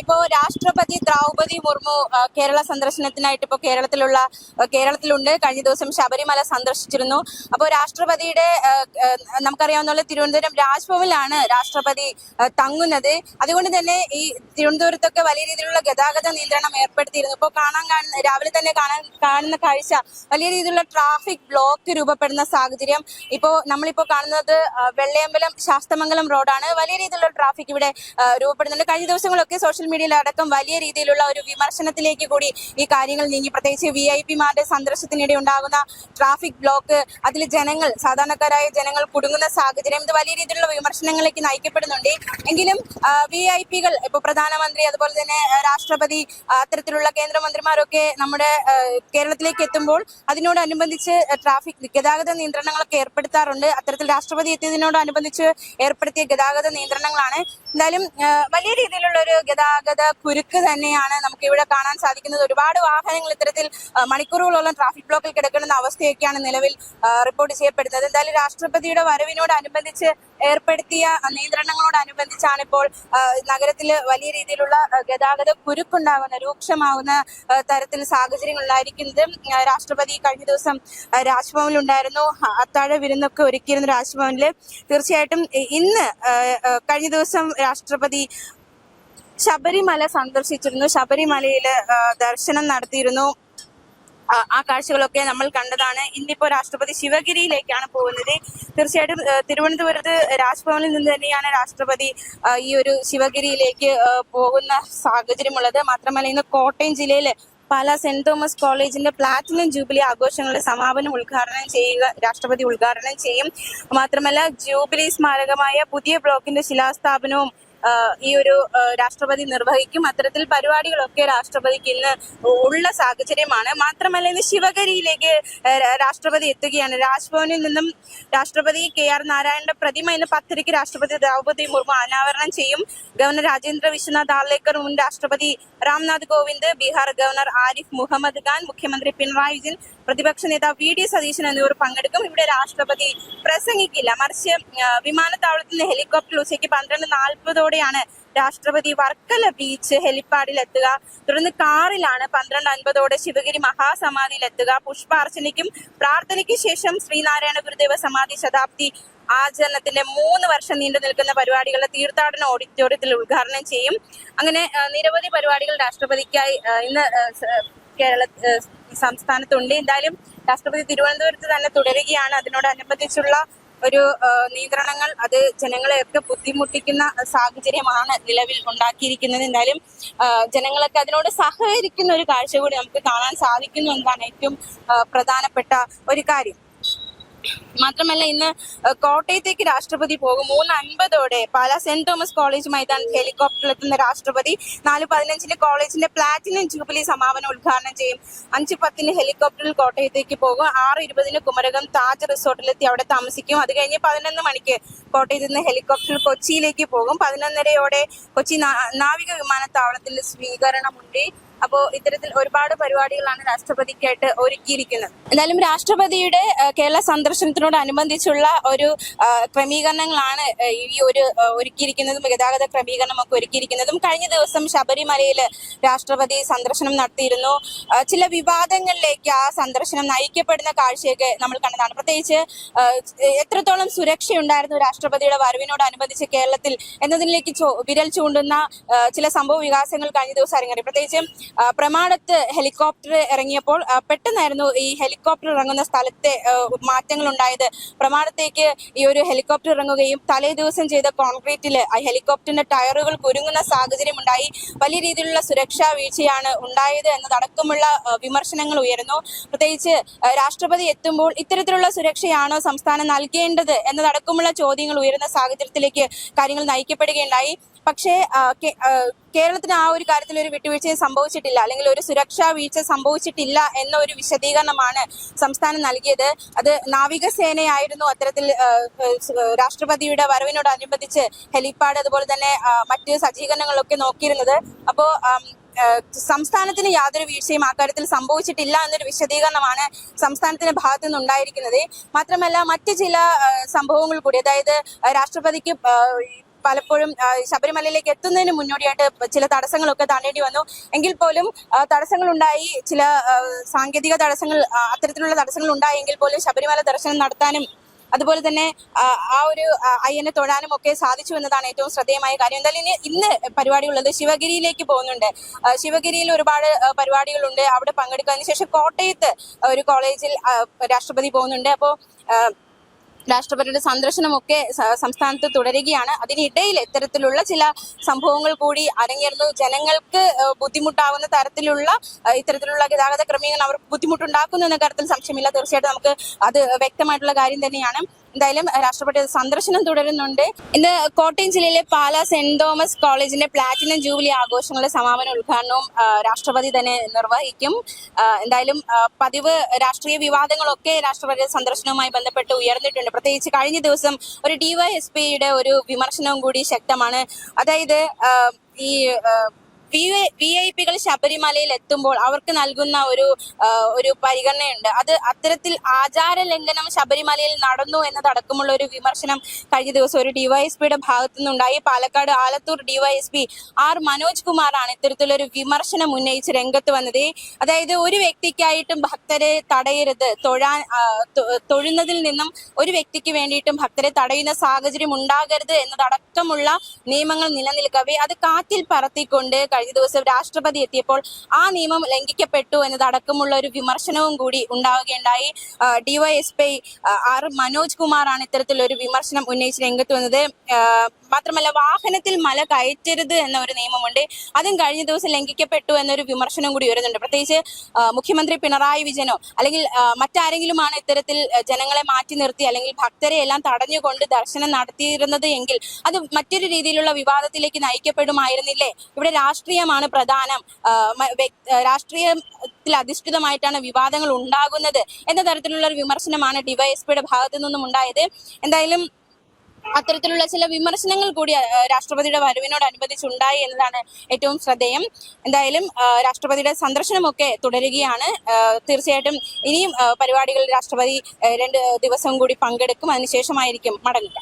ഇപ്പോ രാഷ്ട്രപതി ദ്രൗപതി മുർമു കേരള സന്ദർശനത്തിനായിട്ട് ഇപ്പോ കേരളത്തിലുള്ള കേരളത്തിലുണ്ട്. കഴിഞ്ഞ ദിവസം ശബരിമല സന്ദർശിച്ചിരുന്നു. അപ്പോൾ രാഷ്ട്രപതിയുടെ നമുക്കറിയാവുന്ന തിരുവനന്തപുരം രാജ്ഭവനിലാണ് രാഷ്ട്രപതി തങ്ങുന്നത്. അതുകൊണ്ട് തന്നെ ഈ തിരുവനന്തപുരത്തൊക്കെ വലിയ രീതിയിലുള്ള ഗതാഗത നിയന്ത്രണം ഏർപ്പെടുത്തിയിരുന്നു. ഇപ്പോൾ കാണാൻ കാണുന്ന രാവിലെ തന്നെ കാണാൻ കാണുന്ന കാഴ്ച വലിയ രീതിയിലുള്ള ട്രാഫിക് ബ്ലോക്ക് രൂപപ്പെടുന്ന സാഹചര്യം. ഇപ്പോൾ നമ്മളിപ്പോൾ കാണുന്നത് വെള്ളയമ്പലം ശാസ്തമംഗലം റോഡാണ്. വലിയ രീതിയിലുള്ള ട്രാഫിക് ഇവിടെ രൂപപ്പെടുന്നുണ്ട്. കഴിഞ്ഞ ദിവസങ്ങളൊക്കെ സോഷ്യൽ മീഡിയയിൽ അടക്കം വലിയ രീതിയിലുള്ള ഒരു വിമർശനത്തിലേക്ക് കൂടി ഈ കാര്യങ്ങൾ നീങ്ങി. പ്രത്യേകിച്ച് വി ഐ പിമാരുടെ സന്ദർശനത്തിനിടെ ഉണ്ടാകുന്ന ട്രാഫിക് ബ്ലോക്ക് അതിൽ ജനങ്ങൾ സാധാരണക്കാരായ ജനങ്ങൾ കുടുങ്ങുന്ന സാഹചര്യം ഇത് വലിയ രീതിയിലുള്ള വിമർശനങ്ങളിലേക്ക് നയിക്കപ്പെടുന്നുണ്ട്. എങ്കിലും വി ഐ പികൾ ഇപ്പൊ പ്രധാനമന്ത്രി അതുപോലെ തന്നെ രാഷ്ട്രപതി അത്തരത്തിലുള്ള കേന്ദ്രമന്ത്രിമാരൊക്കെ നമ്മുടെ കേരളത്തിലേക്ക് എത്തുമ്പോൾ അതിനോടനുബന്ധിച്ച് ട്രാഫിക് ഗതാഗത നിയന്ത്രണങ്ങളൊക്കെ ഏർപ്പെടുത്താറുണ്ട്. അത്തരത്തിൽ രാഷ്ട്രപതി എത്തിയതിനോടനുബന്ധിച്ച് ഏർപ്പെടുത്തിയ ഗതാഗത നിയന്ത്രണങ്ങളാണ്. എന്തായാലും വലിയ രീതിയിലുള്ള ഒരു ഗതാഗത കുരുക്ക് തന്നെയാണ് നമുക്ക് ഇവിടെ കാണാൻ സാധിക്കുന്നത്. ഒരുപാട് വാഹനങ്ങൾ ഇത്തരത്തിൽ മണിക്കൂറുകളോളം ട്രാഫിക് ബ്ലോക്കിൽ കിടക്കുന്ന അവസ്ഥയൊക്കെയാണ് നിലവിൽ റിപ്പോർട്ട് ചെയ്യപ്പെടുന്നത്. എന്തായാലും രാഷ്ട്രപതിയുടെ വരവിനോടനുബന്ധിച്ച് ഏർപ്പെടുത്തിയ നിയന്ത്രണങ്ങളോടനുബന്ധിച്ചാണ് ഇപ്പോൾ നഗരത്തിൽ വലിയ രീതിയിലുള്ള ഗതാഗത കുരുക്കുണ്ടാകുന്ന രൂക്ഷമാകുന്ന തരത്തിൽ സാഹചര്യങ്ങൾ ഉണ്ടായിരിക്കുന്നത്. രാഷ്ട്രപതി കഴിഞ്ഞ ദിവസം രാജ്ഭവനിൽ ഉണ്ടായിരുന്നു. അത്താഴ വിരുന്നൊക്കെ ഒരുക്കിയിരുന്നു രാജ്ഭവനിൽ തീർച്ചയായിട്ടും ഇന്ന് കഴിഞ്ഞ ദിവസം രാഷ്ട്രപതി ശബരിമല സന്ദർശിച്ചിരുന്നു. ശബരിമലയിൽ ദർശനം നടത്തിയിരുന്നു. ആ, കാഴ്ചകളൊക്കെ നമ്മൾ കണ്ടതാണ്. ഇന്നിപ്പോ രാഷ്ട്രപതി ശിവഗിരിയിലേക്കാണ് പോകുന്നത്. തീർച്ചയായിട്ടും തിരുവനന്തപുരത്ത് രാജ്ഭവനിൽ നിന്ന് തന്നെയാണ് രാഷ്ട്രപതി ഈ ഒരു ശിവഗിരിയിലേക്ക് പോകുന്ന സാഹചര്യമുള്ളത്. മാത്രമല്ല ഇന്ന് കോട്ടയം ജില്ലയിലെ പല സെന്റ് തോമസ് കോളേജിന്റെ പ്ലാറ്റിനം ജൂബിലി ആഘോഷങ്ങളുടെ സമാപനം ഉദ്ഘാടനം ചെയ്യുക രാഷ്ട്രപതി ഉദ്ഘാടനം ചെയ്യും. മാത്രമല്ല ജൂബിലി സ്മാരകമായ പുതിയ ബ്ലോക്കിന്റെ ശിലാസ്ഥാപനവും ഈ ഒരു രാഷ്ട്രപതി നിർവഹിക്കും. അത്തരത്തിൽ പരിപാടികളൊക്കെ രാഷ്ട്രപതിക്ക് ഇന്ന് ഉള്ള സാഹചര്യമാണ്. മാത്രമല്ല ഇന്ന് ശിവഗിരിയിലേക്ക് രാഷ്ട്രപതി എത്തുകയാണ്. രാജ്ഭവനിൽ നിന്നും രാഷ്ട്രപതി കെ ആർ നാരായണന്റെ പ്രതിമ ഇന്ന് പത്തരയ്ക്ക് രാഷ്ട്രപതി ദ്രൗപദി മുർമു അനാവരണം ചെയ്യും. ഗവർണർ രാജേന്ദ്ര വിശ്വനാഥ് ആർലേക്കർ മുൻ രാഷ്ട്രപതി രാംനാഥ് കോവിന്ദ് ബീഹാർ ഗവർണർ ആരിഫ് മുഹമ്മദ് ഖാൻ മുഖ്യമന്ത്രി പിണറായി വിജയൻ പ്രതിപക്ഷ നേതാവ് വി ഡി സതീശൻ എന്നിവർ പങ്കെടുക്കും. ഇവിടെ രാഷ്ട്രപതി പ്രസംഗിക്കില്ല. മറിച്ച് വിമാനത്താവളത്തിൽ നിന്ന് ഹെലികോപ്റ്റർ ഉച്ചയ്ക്ക് പന്ത്രണ്ട് നാൽപ്പതോടെയാണ് രാഷ്ട്രപതി വർക്കല ബീച്ച് ഹെലിപ്പാഡിൽ എത്തുക തുടർന്ന് കാറിലാണ് പന്ത്രണ്ട് അൻപതോടെ ശിവഗിരി മഹാസമാധിയിൽ എത്തുക പുഷ്പാർച്ചനയ്ക്കും പ്രാർത്ഥനയ്ക്ക് ശേഷം ശ്രീനാരായണ ഗുരുദേവ സമാധി ശതാബ്ദി ആചരണത്തിന്റെ മൂന്ന് വർഷം നീണ്ടു നിൽക്കുന്ന പരിപാടികളുടെ തീർത്ഥാടന ഓഡിറ്റോറിയത്തിൽ ഉദ്ഘാടനം ചെയ്യും. അങ്ങനെ നിരവധി പരിപാടികൾ രാഷ്ട്രപതിക്കായി ഇന്ന് കേരള സംസ്ഥാനത്തുണ്ട്. എന്തായാലും രാഷ്ട്രപതി തിരുവനന്തപുരത്ത് തന്നെ തുടരുകയാണ്. അതിനോടനുബന്ധിച്ചുള്ള ഒരു നിയന്ത്രണങ്ങൾ അത് ജനങ്ങളെയൊക്കെ ബുദ്ധിമുട്ടിക്കുന്ന സാഹചര്യമാണ് നിലവിൽ ഉണ്ടാക്കിയിരിക്കുന്നത്. എന്തായാലും ജനങ്ങളൊക്കെ അതിനോട് സഹകരിക്കുന്ന ഒരു കാഴ്ച കൂടി നമുക്ക് കാണാൻ സാധിക്കുന്നു എന്നതാണ് ഏറ്റവും പ്രധാനപ്പെട്ട ഒരു കാര്യം. മാത്രമല്ല ഇന്ന് കോട്ടയത്തേക്ക് രാഷ്ട്രപതി പോകും. മൂന്ന് അൻപതോടെ പാല സെന്റ് തോമസ് കോളേജ് മൈതാനത്ത് ഹെലികോപ്റ്ററിൽ എത്തുന്ന രാഷ്ട്രപതി നാല് പതിനഞ്ചിന് കോളേജിന്റെ പ്ലാറ്റിനം ജൂബിലി സമാപനം ഉദ്ഘാടനം ചെയ്യും. അഞ്ച് പത്തിന് ഹെലികോപ്റ്ററിൽ കോട്ടയത്തേക്ക് പോകും. ആറ് ഇരുപതിന് കുമരകം താജ് റിസോർട്ടിലെത്തി അവിടെ താമസിക്കും. അത് കഴിഞ്ഞ് പതിനൊന്ന് മണിക്ക് കോട്ടയത്ത് നിന്ന് ഹെലികോപ്റ്ററിൽ കൊച്ചിയിലേക്ക് പോകും. പതിനൊന്നരയോടെ കൊച്ചി നാവിക വിമാനത്താവളത്തിൽ സ്വീകരണമുണ്ട്. അപ്പോൾ ഇത്തരത്തിൽ ഒരുപാട് പരിപാടികളാണ് രാഷ്ട്രപതിക്കായിട്ട് ഒരുക്കിയിരിക്കുന്നത്. എന്തായാലും രാഷ്ട്രപതിയുടെ കേരള കേരള സന്ദർശനത്തിനോടനുബന്ധിച്ചുള്ള ഒരു ക്രമീകരണങ്ങളാണ് ഈ ഒരു ഒരുക്കിയിരിക്കുന്നതും ഗതാഗത ക്രമീകരണമൊക്കെ ഒരുക്കിയിരിക്കുന്നതും. കഴിഞ്ഞ ദിവസം ശബരിമലയിൽ രാഷ്ട്രപതി സന്ദർശനം നടത്തിയിരുന്നു. ചില വിവാദങ്ങളിലേക്ക് ആ സന്ദർശനം നയിക്കപ്പെടുന്ന കാഴ്ചയൊക്കെ നമ്മൾ കണ്ടതാണ്. പ്രത്യേകിച്ച് എത്രത്തോളം സുരക്ഷയുണ്ടായിരുന്നു രാഷ്ട്രപതിയുടെ വരവിനോടനുബന്ധിച്ച് കേരളത്തിൽ എന്നതിലേക്ക് വിരൽ ചൂണ്ടുന്ന ചില സംഭവ വികാസങ്ങൾ കഴിഞ്ഞ ദിവസം അരങ്ങേറി. പ്രത്യേകിച്ച് പ്രമാണത്ത് ഹെലികോപ്റ്റർ ഇറങ്ങിയപ്പോൾ പെട്ടെന്നായിരുന്നു ഈ ഹെലികോപ്റ്റർ ഇറങ്ങുന്ന സ്ഥലത്തെ ആ, മാറ്റങ്ങൾ ഉണ്ടായത് പ്രമാണത്തേക്ക് ഈ ഒരു ഹെലികോപ്റ്റർ ഇറങ്ങുകയും തലേ ദിവസം ചെയ്ത കോൺക്രീറ്റിൽ ആ ഹെലികോപ്റ്ററിന്റെ ടയറുകൾ കുരുങ്ങുന്ന സാഹചര്യം ഉണ്ടായി. വലിയ രീതിയിലുള്ള സുരക്ഷാ വീഴ്ചയാണ് ഉണ്ടായത് എന്നതടക്കമുള്ള വിമർശനങ്ങൾ ഉയരുന്നു. പ്രത്യേകിച്ച് രാഷ്ട്രപതി എത്തുമ്പോൾ ഇത്തരത്തിലുള്ള സുരക്ഷയാണോ സംസ്ഥാനം നൽകേണ്ടത് എന്നതടക്കമുള്ള ചോദ്യങ്ങൾ ഉയരുന്ന സാഹചര്യത്തിലേക്ക് കാര്യങ്ങൾ നയിക്കപ്പെടുകയുണ്ടായി. പക്ഷേ കേരളത്തിന് ആ ഒരു കാര്യത്തിൽ ഒരു വിട്ടുവീഴ്ചയും സംഭവിച്ചിട്ടില്ല. അല്ലെങ്കിൽ ഒരു സുരക്ഷാ വീഴ്ച സംഭവിച്ചിട്ടില്ല എന്ന ഒരു വിശദീകരണമാണ് സംസ്ഥാനം നൽകിയത്. അത് നാവികസേനയായിരുന്നു അത്തരത്തിൽ രാഷ്ട്രപതിയുടെ വരവിനോടനുബന്ധിച്ച് ഹെലിപ്പാഡ് അതുപോലെ തന്നെ മറ്റ് സജ്ജീകരണങ്ങളൊക്കെ നോക്കിയിരുന്നത്. അപ്പോ സംസ്ഥാനത്തിന് യാതൊരു വീഴ്ചയും അക്കാര്യത്തിൽ സംഭവിച്ചിട്ടില്ല എന്നൊരു വിശദീകരണമാണ് സംസ്ഥാനത്തിന്റെ ഭാഗത്തു നിന്നുണ്ടായിരിക്കുന്നത്. മാത്രമല്ല മറ്റ് ചില സംഭവങ്ങൾ കൂടി അതായത് രാഷ്ട്രപതിക്ക് പലപ്പോഴും ശബരിമലയിലേക്ക് എത്തുന്നതിന് മുന്നോടിയായിട്ട് ചില തടസ്സങ്ങളൊക്കെ താണ്ടേണ്ടി വന്നു. എങ്കിൽ പോലും തടസ്സങ്ങളുണ്ടായി ചില സാങ്കേതിക തടസ്സങ്ങൾ അത്തരത്തിലുള്ള തടസ്സങ്ങൾ ഉണ്ടായെങ്കിൽ പോലും ശബരിമല ദർശനം നടത്താനും അതുപോലെ തന്നെ ആ, ഒരു അയ്യനെ തൊഴാനും ഒക്കെ സാധിച്ചു എന്നതാണ് ഏറ്റവും ശ്രദ്ധേയമായ കാര്യം. എന്തായാലും ഇനി ഇന്ന് പരിപാടികളുള്ളത് ശിവഗിരിയിലേക്ക് പോകുന്നുണ്ട്. ശിവഗിരിയിൽ ഒരുപാട് പരിപാടികളുണ്ട്. അവിടെ പങ്കെടുക്കുന്നതിന് ശേഷം കോട്ടയത്ത് ഒരു കോളേജിൽ രാഷ്ട്രപതി പോകുന്നുണ്ട്. അപ്പോൾ രാഷ്ട്രപതിയുടെ സന്ദർശനമൊക്കെ സംസ്ഥാനത്ത് തുടരുകയാണ്. അതിനിടയിൽ ഇത്തരത്തിലുള്ള ചില സംഭവങ്ങൾ കൂടി അരങ്ങേറുന്നു. ജനങ്ങൾക്ക് ബുദ്ധിമുട്ടാവുന്ന തരത്തിലുള്ള ഇത്തരത്തിലുള്ള ഗതാഗത ക്രമീകരണം അവർക്ക് ബുദ്ധിമുട്ടുണ്ടാക്കുന്നു എന്ന കാര്യത്തിൽ സംശയമില്ല. തീർച്ചയായിട്ടും നമുക്ക് അത് വ്യക്തമായിട്ടുള്ള കാര്യം തന്നെയാണ്. എന്തായാലും രാഷ്ട്രപതി സന്ദർശനം തുടരുന്നുണ്ട്. ഇന്ന് കോട്ടയം ജില്ലയിലെ പാല സെന്റ് തോമസ് കോളേജിന്റെ പ്ലാറ്റിനം ജൂബിലി ആഘോഷങ്ങളുടെ സമാപന ഉദ്ഘാടനവും രാഷ്ട്രപതി തന്നെ നിർവഹിക്കും. എന്തായാലും പതിവ് രാഷ്ട്രീയ വിവാദങ്ങളൊക്കെ രാഷ്ട്രപതി സന്ദർശനവുമായി ബന്ധപ്പെട്ട് ഉയർന്നിട്ടുണ്ട്. പ്രത്യേകിച്ച് കഴിഞ്ഞ ദിവസം ഒരു ഡിവൈഎസ്പിയുടെ ഒരു വിമർശനവും കൂടി ശക്തമാണ്. അതായത് ഈ വി ഐ പികൾ ശബരിമലയിൽ എത്തുമ്പോൾ അവർക്ക് നൽകുന്ന ഒരു ഒരു പരിഗണനയുണ്ട്. അത് അത്തരത്തിൽ ആചാര ലംഘനം ശബരിമലയിൽ നടന്നു എന്നതടക്കമുള്ള ഒരു വിമർശനം കഴിഞ്ഞ ദിവസം ഒരു ഡിവൈഎസ്പിയുടെ ഭാഗത്തു നിന്നുണ്ടായി പാലക്കാട് ആലത്തൂർ ഡിവൈഎസ്പി ആർ മനോജ് കുമാറാണ് ഇത്തരത്തിലൊരു വിമർശനം ഉന്നയിച്ച് രംഗത്ത് വന്നത്. അതായത് ഒരു വ്യക്തിക്കായിട്ടും ഭക്തരെ തടയരുത്. തൊഴാൻ തൊഴുന്നതിൽ നിന്നും ഒരു വ്യക്തിക്ക് വേണ്ടിയിട്ടും ഭക്തരെ തടയുന്ന സാഹചര്യം ഉണ്ടാകരുത് എന്നതടക്കമുള്ള നിയമങ്ങൾ നിലനിൽക്കവേ അത് കാറ്റിൽ പറത്തിക്കൊണ്ട് കഴിഞ്ഞ ദിവസം രാഷ്ട്രപതി എത്തിയപ്പോൾ ആ നിയമം ലംഘിക്കപ്പെട്ടു എന്നതടക്കമുള്ള ഒരു വിമർശനവും കൂടി ഉണ്ടാവുകയുണ്ടായി. ഡിവൈഎസ്പി ആർ മനോജ് കുമാറാണ് ഇത്തരത്തിലൊരു വിമർശനം ഉന്നയിച്ച് രംഗത്ത് വന്നത്. മാത്രമല്ല വാഹനത്തിൽ മല കയറ്റരുത് എന്ന ഒരു നിയമമുണ്ട്. അതും കഴിഞ്ഞ ദിവസം ലംഘിക്കപ്പെട്ടു എന്നൊരു വിമർശനം കൂടി വരുന്നുണ്ട് പ്രത്യേകിച്ച് മുഖ്യമന്ത്രി പിണറായി വിജയനോ അല്ലെങ്കിൽ മറ്റാരെങ്കിലുമാണ് ഇത്തരത്തിൽ ജനങ്ങളെ മാറ്റി നിർത്തി അല്ലെങ്കിൽ ഭക്തരെ എല്ലാം തടഞ്ഞുകൊണ്ട് ദർശനം നടത്തിയിരുന്നത് എങ്കിൽ അത് മറ്റൊരു രീതിയിലുള്ള വിവാദത്തിലേക്ക് നയിക്കപ്പെടുമായിരുന്നില്ലേ? ഇവിടെ രാഷ്ട്രീയമാണ് പ്രധാനം. രാഷ്ട്രീയത്തിൽ അധിഷ്ഠിതമായിട്ടാണ് വിവാദങ്ങൾ ഉണ്ടാകുന്നത് എന്ന തരത്തിലുള്ള ഒരു വിമർശനമാണ് ഡിവൈഎസ്പിയുടെ ഭാഗത്തു നിന്നും ഉണ്ടായത്. എന്തായാലും അത്തരത്തിലുള്ള ചില വിമർശനങ്ങൾ കൂടി രാഷ്ട്രപതിയുടെ വരവിനോടനുബന്ധിച്ചുണ്ടായി എന്നതാണ് ഏറ്റവും ശ്രദ്ധേയം. എന്തായാലും രാഷ്ട്രപതിയുടെ സന്ദർശനമൊക്കെ തുടരുകയാണ്. തീർച്ചയായിട്ടും ഇനിയും പരിപാടികളിൽ രാഷ്ട്രപതി രണ്ട് ദിവസം കൂടി പങ്കെടുക്കും. അതിനുശേഷമായിരിക്കും മടങ്ങുക.